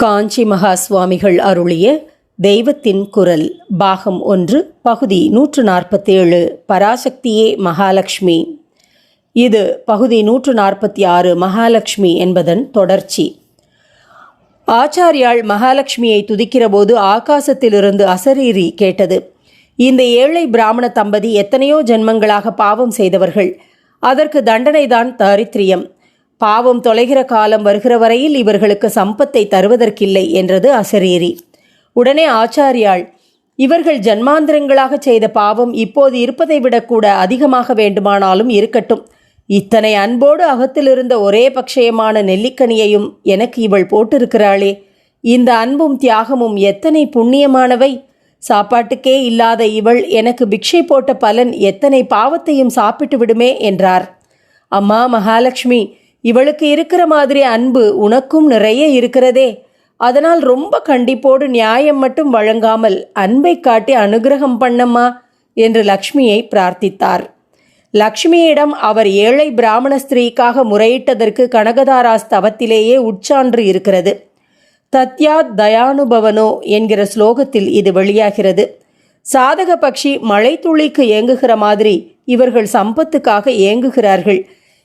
காஞ்சி மகா சுவாமிகள் அருளிய தெய்வத்தின் குரல் பாகம் ஒன்று பகுதி நூற்று நாற்பத்தேழு பராசக்தியே மகாலட்சுமி இது பகுதி நூற்று நாற்பத்தி ஆறு மகாலட்சுமி என்பதன் தொடர்ச்சி. ஆச்சாரியாள் மகாலட்சுமியை துதிக்கிறபோது ஆகாசத்திலிருந்து அசரீரி கேட்டது. இந்த ஏழை பிராமண தம்பதி எத்தனையோ ஜென்மங்களாக பாவம் செய்தவர்கள். அதற்கு தண்டனைதான் தாரித்திரியம். பாவம் தொலைகிற காலம் வருகிற வரையில் இவர்களுக்கு சம்பத்தை தருவதற்கில்லை என்றது அசரீரி. உடனே ஆச்சாரியாள் இவர்கள் ஜன்மாந்திரங்களாக செய்த பாவம் இப்போது இருப்பதை விடக்கூட அதிகமாக வேண்டுமானாலும் இருக்கட்டும். இத்தனை அன்போடு அகத்திலிருந்த ஒரே பக்ஷயமான நெல்லிக்கனியையும் எனக்கு இவள் போட்டிருக்கிறாளே. இந்த அன்பும் தியாகமும் எத்தனை புண்ணியமானவை. சாப்பாட்டுக்கே இல்லாத இவள் எனக்கு பிக்ஷை போட்ட பலன் எத்தனை பாவத்தையும் சாப்பிட்டு விடுமே என்றார். அம்மா மகாலட்சுமி இவளுக்கு இருக்கிற மாதிரி அன்பு உனக்கும் நிறைய இருக்கிறதே. அதனால் ரொம்ப கண்டிப்போடு நியாயம் மட்டும் வழங்காமல் அன்பை காட்டி அனுகிரகம் பண்ணம்மா என்று லக்ஷ்மியை பிரார்த்தித்தார். லக்ஷ்மியிடம் அவர் ஏழை பிராமண ஸ்திரீக்காக முறையிட்டதற்கு கனகதாரா ஸ்தவத்திலேயே உட்சான்று இருக்கிறது. தத்யா தயானுபவனோ என்கிற ஸ்லோகத்தில் இது வெளியாகிறது. சாதக பக்ஷி மழைத்துளிக்கு ஏங்குகிற மாதிரி இவர்கள் சம்பத்துக்காக ஏங்குகிறார்கள்.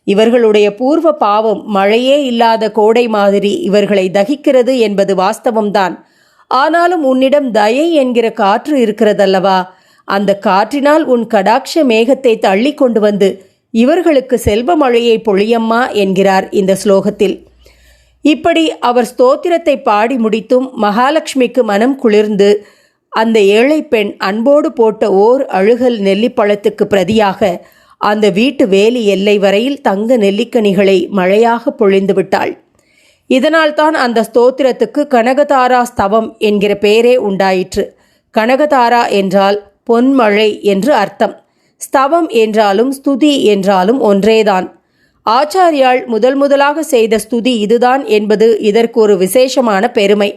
இவர்களுடைய பூர்வ பாவம் மழையே இல்லாத கோடை மாதிரி இவர்களை தகிக்கிறது என்பது வாஸ்தவம்தான். ஆனாலும் உன்னிடம் தயை என்கிற காற்று இருக்கிறதல்லவா? அந்த காற்றினால் உன் கடாட்ச மேகத்தை தள்ளி கொண்டு வந்து இவர்களுக்கு செல்வ மழையை பொழியம்மா என்கிறார் இந்த ஸ்லோகத்தில். இப்படி அவர் ஸ்தோத்திரத்தை பாடி முடித்தும் மகாலட்சுமிக்கு மனம் குளிர்ந்து அந்த ஏழை பெண் அன்போடு போட்ட ஓர் அழுகல் நெல்லிப்பழத்துக்கு பிரதியாக அந்த வீட்டு வேலி எல்லை வரையில் தங்க நெல்லிக்கனிகளை மழையாக பொழிந்து விட்டாள். இதனால்தான் அந்த ஸ்தோத்திரத்துக்கு கனகதாரா ஸ்தவம் என்கிற பெயரே உண்டாயிற்று. கனகதாரா என்றால் பொன்மழை என்று அர்த்தம். ஸ்தவம் என்றாலும் ஸ்துதி என்றாலும் ஒன்றேதான். ஆச்சாரியாள் முதல் முதலாக செய்த ஸ்துதி இதுதான் என்பது இதற்கு ஒரு விசேஷமான பெருமை.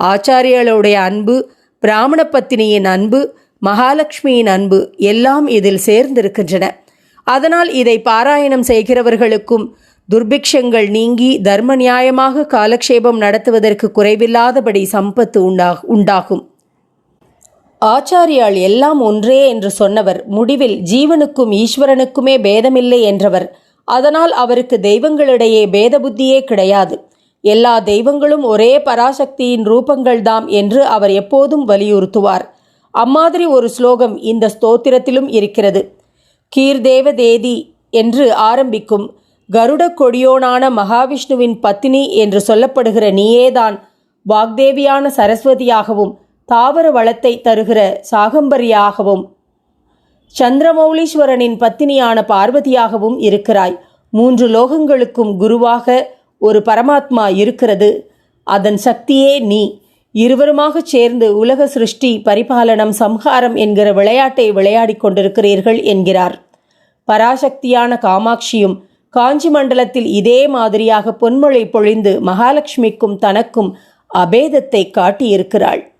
ஆச்சாரியாளுடைய அன்பு பிராமண பத்தினியின் அன்பு மகாலட்சுமியின் அன்பு எல்லாம் இதில் சேர்ந்திருக்கின்றன. அதனால் இதை பாராயணம் செய்கிறவர்களுக்கும் துர்பிக்ஷங்கள் நீங்கி தர்ம நியாயமாக காலக்ஷேபம் நடத்துவதற்கு குறைவில்லாதபடி சம்பத்து உண்டா உண்டாகும். ஆச்சாரியாள் எல்லாம் ஒன்றே என்று சொன்னவர் முடிவில் ஜீவனுக்கும் ஈஸ்வரனுக்குமே பேதமில்லை என்றவர். அதனால் அவருக்கு தெய்வங்களிடையே பேத புத்தியே கிடையாது. எல்லா தெய்வங்களும் ஒரே பராசக்தியின் ரூபங்கள்தாம் என்று அவர் எப்போதும் வலியுறுத்துவார். அம்மாதிரி ஒரு ஸ்லோகம் இந்த ஸ்தோத்திரத்திலும் இருக்கிறது. கீர்தேவ தேதி என்று ஆரம்பிக்கும் கருட கொடியோனான மகாவிஷ்ணுவின் பத்தினி என்று சொல்லப்படுகிற நீயேதான் வாக்தேவியான சரஸ்வதியாகவும் தாவர வளத்தை தருகிற சாகம்பரியாகவும் சந்திரமௌலீஸ்வரனின் பத்தினியான பார்வதியாகவும் இருக்கிறாய். மூன்று லோகங்களுக்கும் குருவாக ஒரு பரமாத்மா இருக்கிறது. அதன் சக்தியே நீ. இருவருமாகச் சேர்ந்து உலக சிருஷ்டி பரிபாலனம் சம்ஹாரம் என்கிற விளையாட்டை விளையாடிக் கொண்டிருக்கிறீர்கள் என்கிறார். பராசக்தியான காமாட்சியும் காஞ்சி மண்டலத்தில் இதே மாதிரியாக பொன்மொழி பொழிந்து மகாலட்சுமிக்கும் தனக்கும் அபேதத்தை காட்டியிருக்கிறாள்.